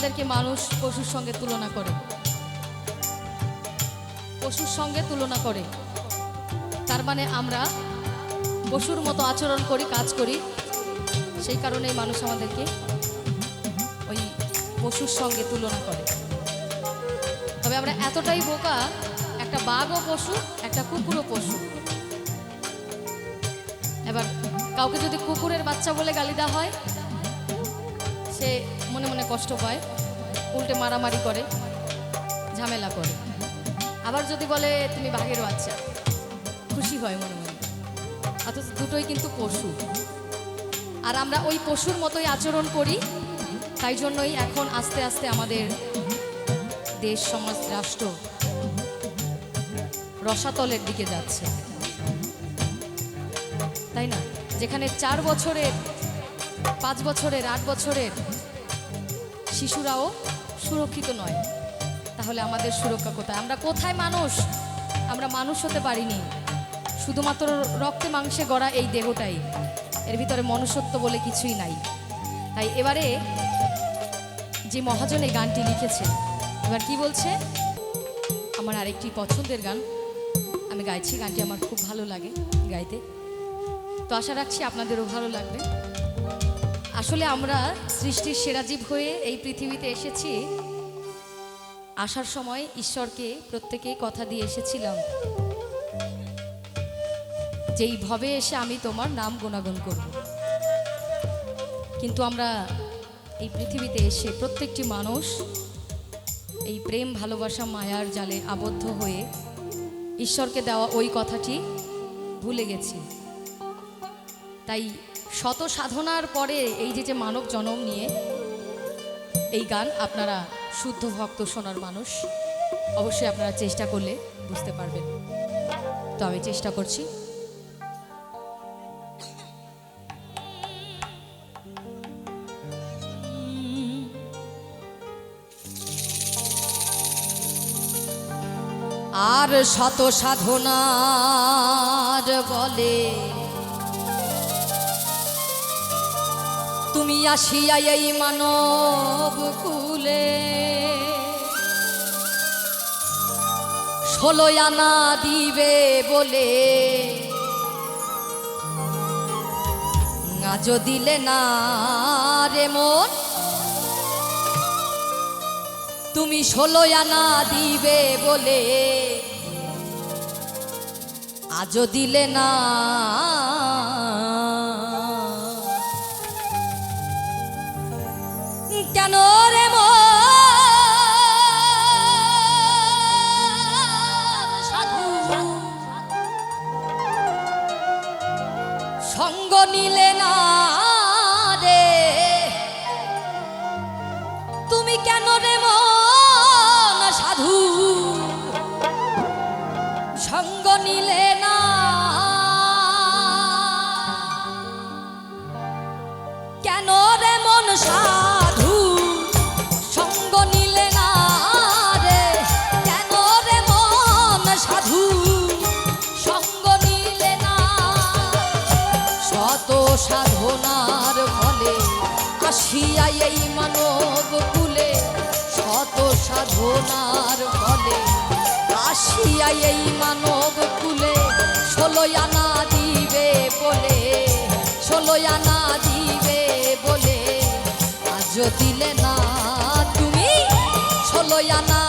আমাদেরকে মানুষ পশুর সঙ্গে তুলনা করে। পশুর সঙ্গে তুলনা করে। তার মানে আমরা পশুর মতো আচরণ করি, কাজ করি। সেই কারণেই মানুষ আমাদেরকে ওই পশুর সঙ্গে তুলনা করে। তবে আমরা এতটাই বোকা, একটা বাঘও পশু, একটা কুকুরও পশু। এবার কাউকে যদি কুকুরের বাচ্চা বলে গালি দেওয়া হয় সে মনে মনে কষ্ট পায়, উল্টে মারামারি করে, ঝামেলা করে। আবার যদি বলে, তুমি বাঘের বাচ্চা। খুশি হয় মনে মনে। অথচ দুটোই কিন্তু পশু। আর আমরা ওই পশুর মতোই আচরণ করি, তাই জন্যই এখন আস্তে আস্তে আমাদের দেশ, সমাজ, রাষ্ট্র রসাতলের দিকে যাচ্ছে। তাই না? যেখানে চার বছরের পাঁচ বছরের, আট বছরের শিশুরাও সুরক্ষিত নয়। তাহলে আমাদের সুরক্ষা কোথায়? আমরা কোথায় মানুষ? আমরা মানুষ হতে পারিনি। শুধুমাত্র রক্তে মাংসে গড়া এই দেহটাই। এর ভিতরে মনুষ্যত্ব বলে কিছুই নাই। তাই এবারে যে মহাজন এই গানটি লিখেছে, এবার কি বলছে? আমার আরেকটি পছন্দের গান। আমি গাইছি, গানটি আমার খুব ভালো লাগে গাইতে। তো আশা রাখছি আপনাদেরও ভালো লাগবে। আসলে আমরা সৃষ্টির সেরাজীব হয়ে এই পৃথিবীতে এসেছি। আসার সময় ঈশ্বরকে প্রত্যেকেই কথা দিয়ে এসেছিলাম। যে এই ভবে এসে আমি তোমার নাম গুণাগুণ করব। কিন্তু আমরা এই পৃথিবীতে এসে প্রত্যেকটি মানুষ এই প্রেম, ভালোবাসা, মায়ার জালে আবদ্ধ হয়ে ঈশ্বরকে দেওয়া ওই কথাটি ভুলে গেছি। তাই শত সাধনার পরে এই যে যে মানব জনম নিয়ে এই গান আপনারা শুদ্ধ ভক্ত শোনার মানুষ, অবশ্যই আপনারা চেষ্টা করলে বুঝতে পারবেন। তো আমি চেষ্টা করছি। আর শত সাধনার বলে তুমি আসিয়া এই মানব কুলে। ষোলো আনা দিবে বলে। আজ দিলে না রে মন। তুমি ষোলো আনা দিবে বলে। আজ দিলে না কেন রে মন আসিয়া এই মানব কুলে, শত সাধনার ফলে। আসিয়া এই মানব কুলে ষোলো আনা দিবে বলে ষোলো আনা দিবে বলে। আজ দিলে না তুমি ষোলো আনা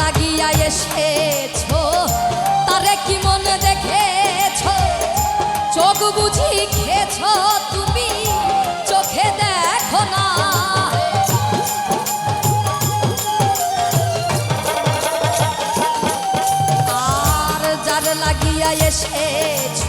লাগিয়া এসেছ? তারে কি মনে দেখেছ? চোখ বুঝি খেছো তুমি? চোখে দেখো না। আর যার লাগিয়া এসেছ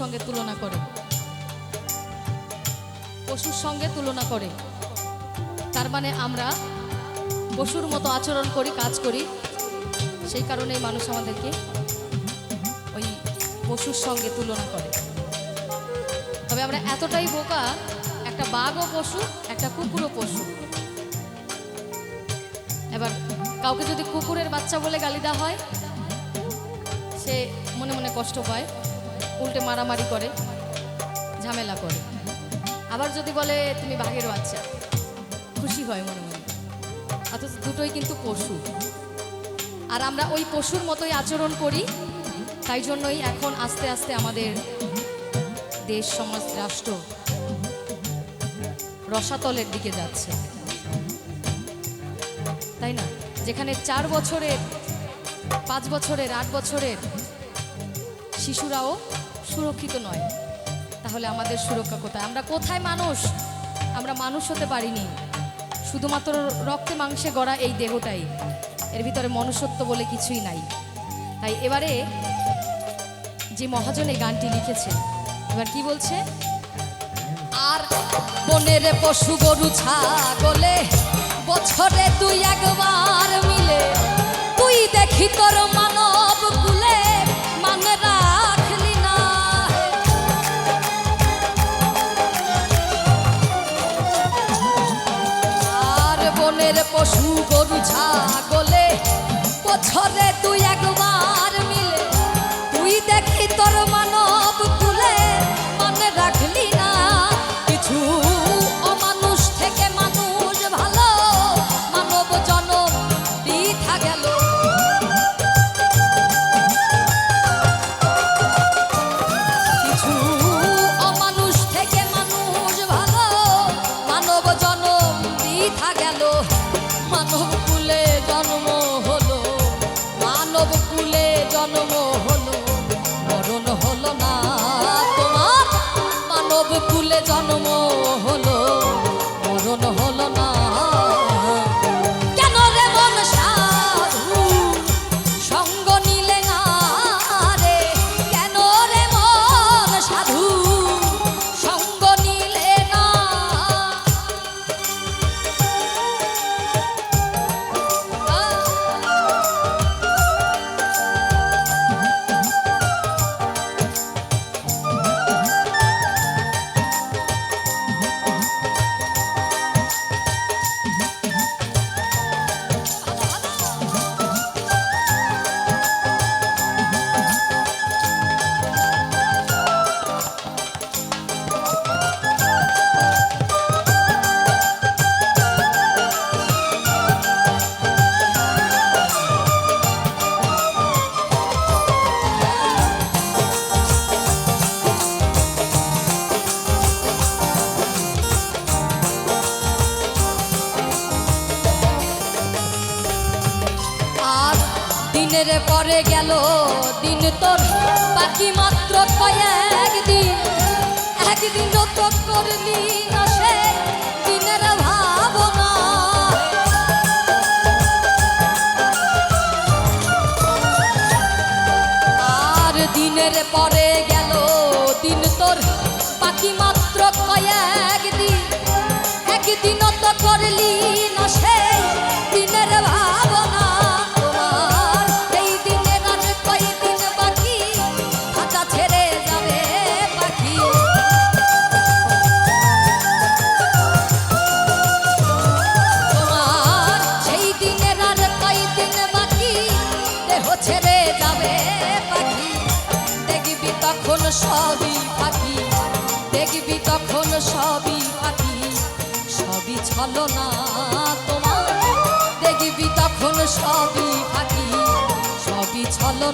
সঙ্গে তুলনা করে। পশুর সঙ্গে তুলনা করে। তার মানে আমরা পশুর মতো আচরণ করি, কাজ করি। সেই কারণেই মানুষ আমাদেরকে ওই পশুর সঙ্গে তুলনা করে। তবে আমরা এতটাই বোকা, একটা বাঘও পশু, একটা কুকুরও পশু। এবার কাউকে যদি কুকুরের বাচ্চা বলে গালি দেওয়া হয়, সে মনে মনে কষ্ট পায়। উল্টে মারামারি করে, ঝামেলা করে। আবার যদি বলে, তুমি বাঘের বাচ্চা খুশি হয় মনে মনে। অথচ দুটোই কিন্তু পশু। আর আমরা ওই পশুর মতোই আচরণ করি, তাই জন্যই এখন আস্তে আস্তে আমাদের দেশ, সমাজ, রাষ্ট্র রসাতলের দিকে যাচ্ছে। তাই না? যেখানে চার বছরের, পাঁচ বছরের, আট বছরের শিশুরাও সুরক্ষিত নয়। তাহলে আমাদের সুরক্ষা কোথায়? আমরা কোথায় মানুষ? আমরা মানুষ হতে পারিনি। শুধুমাত্র রক্তে মাংসে গড়া এই দেহটাই। এর ভিতরে মনুষ্যত্ব বলে কিছুই নাই। তাই এবারে যে মহাজন এই গানটি লিখেছে, এবার কি বলছে? আর বনের পশু গরু, ছাগলে বছরে দুই একবার মিলে, তুই দেখি তোর মানব গরু ছাগলে পরে গেল দিন তোর। বাকি মাত্র কয়েক দিন একদিনও তো করলি আর দিনের পরে গেল দিন তোর। বাকি মাত্র কয়েক দিন একদিনও তো করলি তখন সবই পাখি সবই ছলো না তোমার। দেখবি তখন সবই পাখি সবই ছলো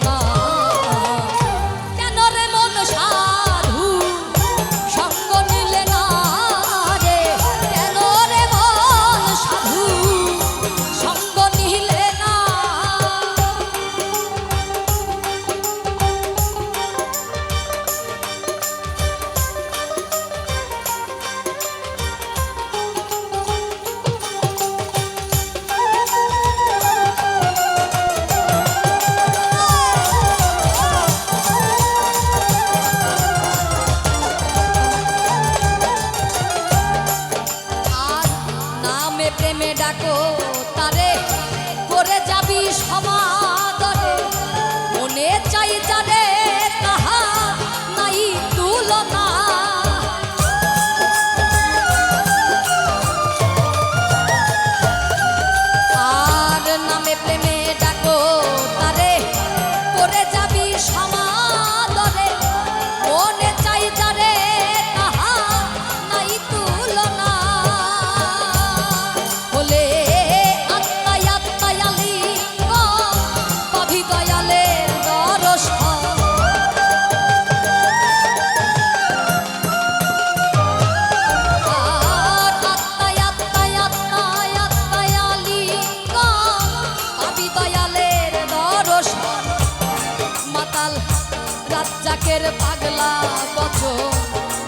রাজ্জাকের পাগলা বচন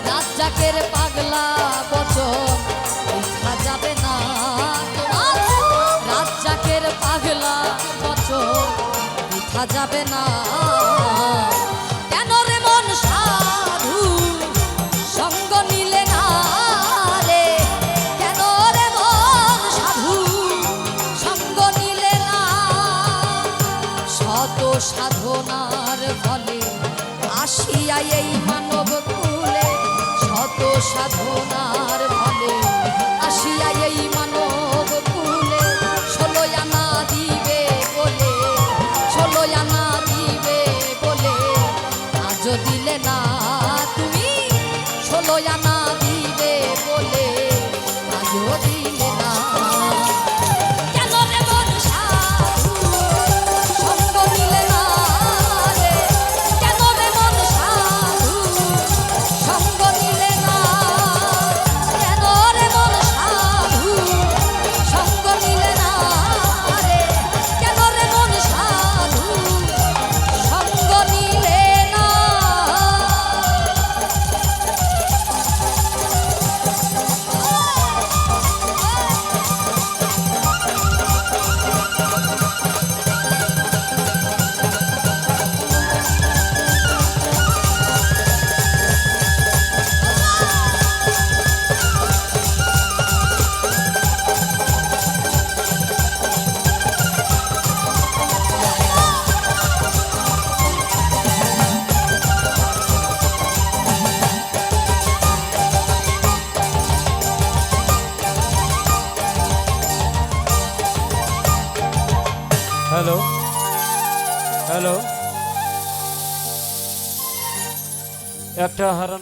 রাজ্জাকের পাগলা বচন দেখা যাবে না রাজ্জাকের পাগলা বচন দেখা যাবে না। কেন রে সাধু, সঙ্গ নিলে না রে? কেন রে সাধু, সঙ্গ নিলে না? শত সাধনার ফলে আসিয়া এই মানব কুলে শত সাধনার ಹರಣ